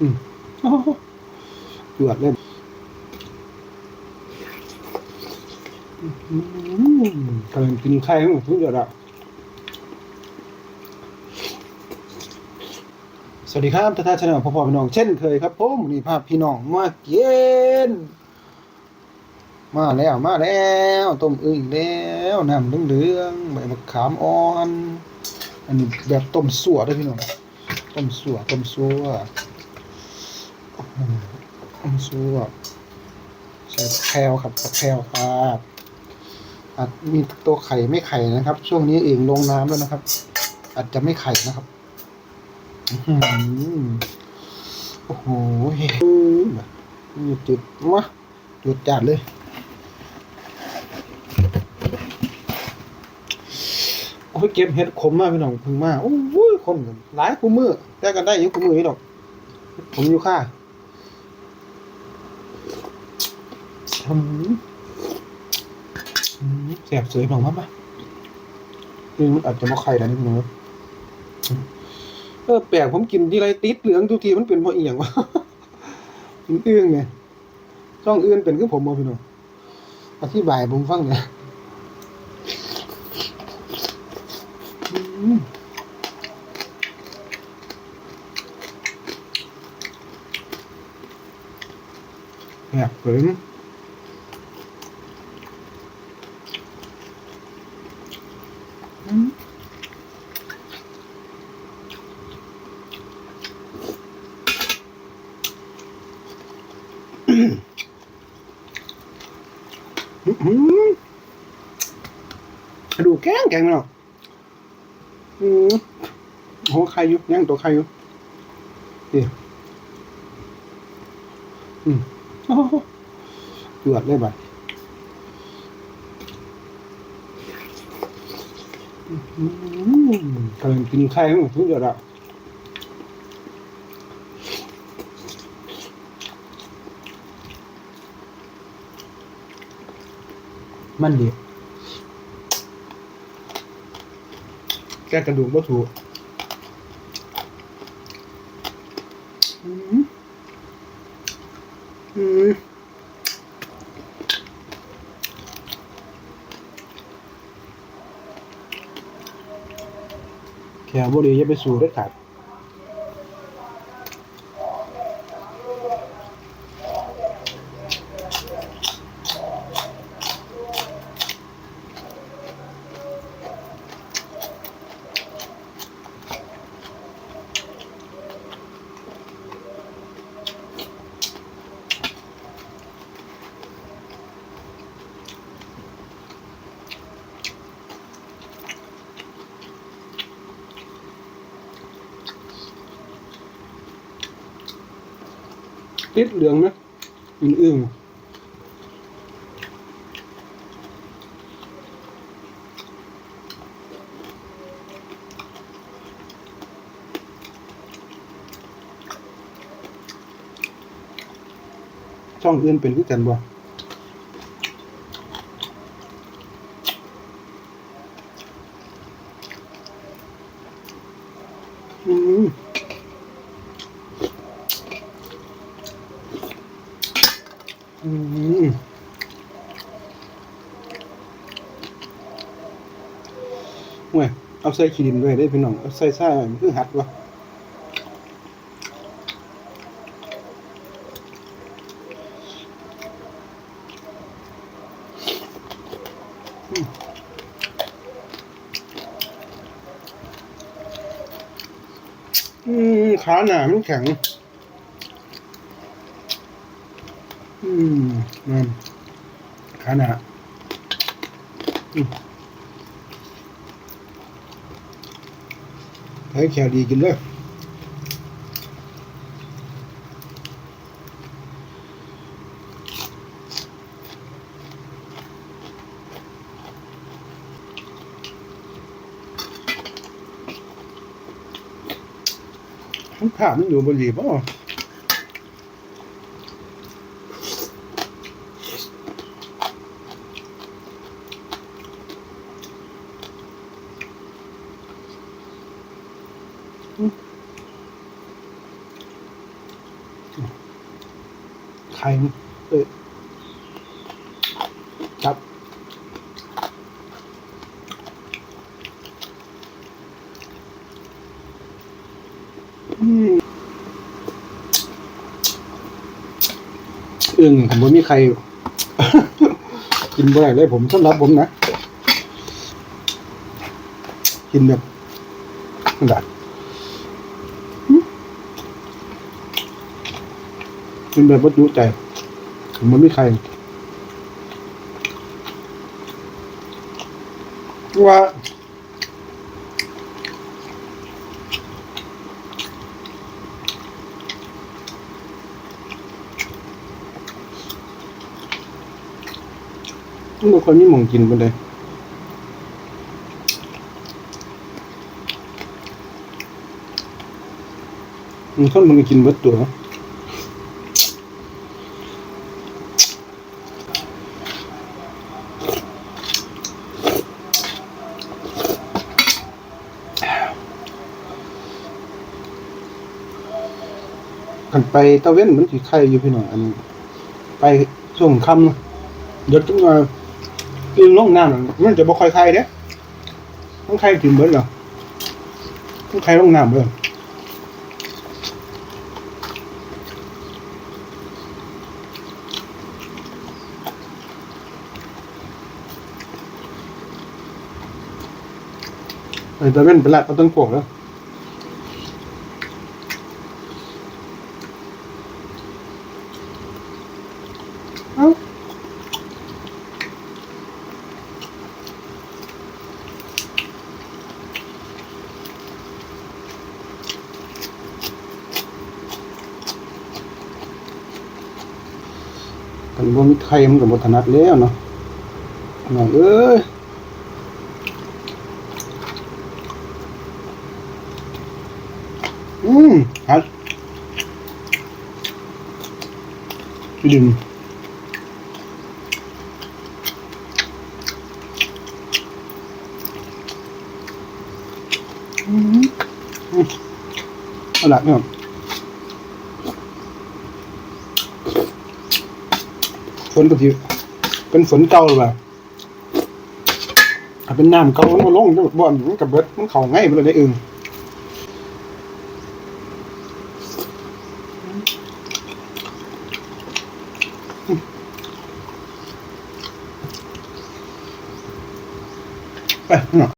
อืมโอ้โหเดือดเลยอืมกำลังกินไข่ให้หมดทุกเดือดอะสวัสดีครับท่านชาแนลพ่อพ่อพี่น้อง เช่นเคยครับผมนนี่ภาพพี่น้องมาเย็นมาแล้วมาแล้วต้มอึ่งแล้วน้ำเหลืองๆใบมะขามอ่อน อันนี้แบบต้มสั่วด้วยพี่น้องต้มสั่วต้มสั่ว อืมต้มสั่วใส่แคลครับแคลครับอาจมีตัวไข่ไม่ไข่นะครับ ช่วงนี้เองลงน้ำแล้วนะครับ อาจจะไม่ไข่นะครับอื้อหือโอ้โหนี่จุดมะจุดจัดเลยโอ้ยเก็บเห็ดขมมากพี่น้องพึ่งมากโอ้ยคนหลายคู่มือแต่กันได้ยู่คู่มือนี่ดอกผมอยู่ค่าอืมอืม แสบสวยพี่องมากปะนี่มันอาจจะมาไข่แล้วนี่พี่น้องเออแปลกผมกินที่ไรติดเหลืองทุกทีมันเป็นเพราะอีหยังวะกินเอื้องไงช่องเอื่นเป็นคือผมบ่พี่น้องอธิบายผมฟังเนี่ยอืมแบบเผิงอืม อื้อหือกระ ดูแกงแกงมันหรออืมโหใครอยู่ย่างตัวใครอยู่นี่อืมโอ้โหเดือดเลยบัดอื้อหือกำลังกินไข่ให้หมดทุกเดือดอะ มันดีแก้กระดูกบ่ถูกอืมอืมแค่บ่ดีอย่าไปสู่เด็ดขาด ติดเหลืองนะอื่นๆช่องอื่นเป็นคือกันบ่อืม อืมเว้ย เอาใส่ขี้ดินด้วยได้พี่น้องเอาใส่ซ่ามันคือหัดวะอืมขาหนามันแข็ง อืมนั่นขาหนาอืม ให้แค่ดีกินเลยมันผ่ามันอยู่บนหลีบอะ ไข่เอ้ยครับอืมอึ่งผมว่ามีใคร กินบ่ได้เลยผมสำหรับผมนะ กินแบบแบบ กินแบบวัตถุใจมว่ามีใครว่ามันเป็นนมีหมองกินไปเลยมันคนมันก็กินเบิดตัว กันไปตะเว้นมันสิไข่อยู่พี่น้องอันไปช่วงคำนะเดี๋ยวจังว่ากินลงน้ำมันจะบ่ค่อยไข่เด้ต้องไข่กินเบิดเหรอต้องไข่ลงน้ำเบิดไปตะเว้นไปละก็ต้องพวกแล้วันบ่มีใครมันก็บ่ถนัดแล้วเนาะน้องเอ้ยอืมฮัดดินอืมอืมเอาละเนี่ย ฝนก็ทีเป็นฝนเก่าหรือเปล่าถ้าเป็นน้ำเก่ามันมาลงจังบ่อนมันกับเบิดมันเข่าง่ายไปเลยได้เองไปเนาะ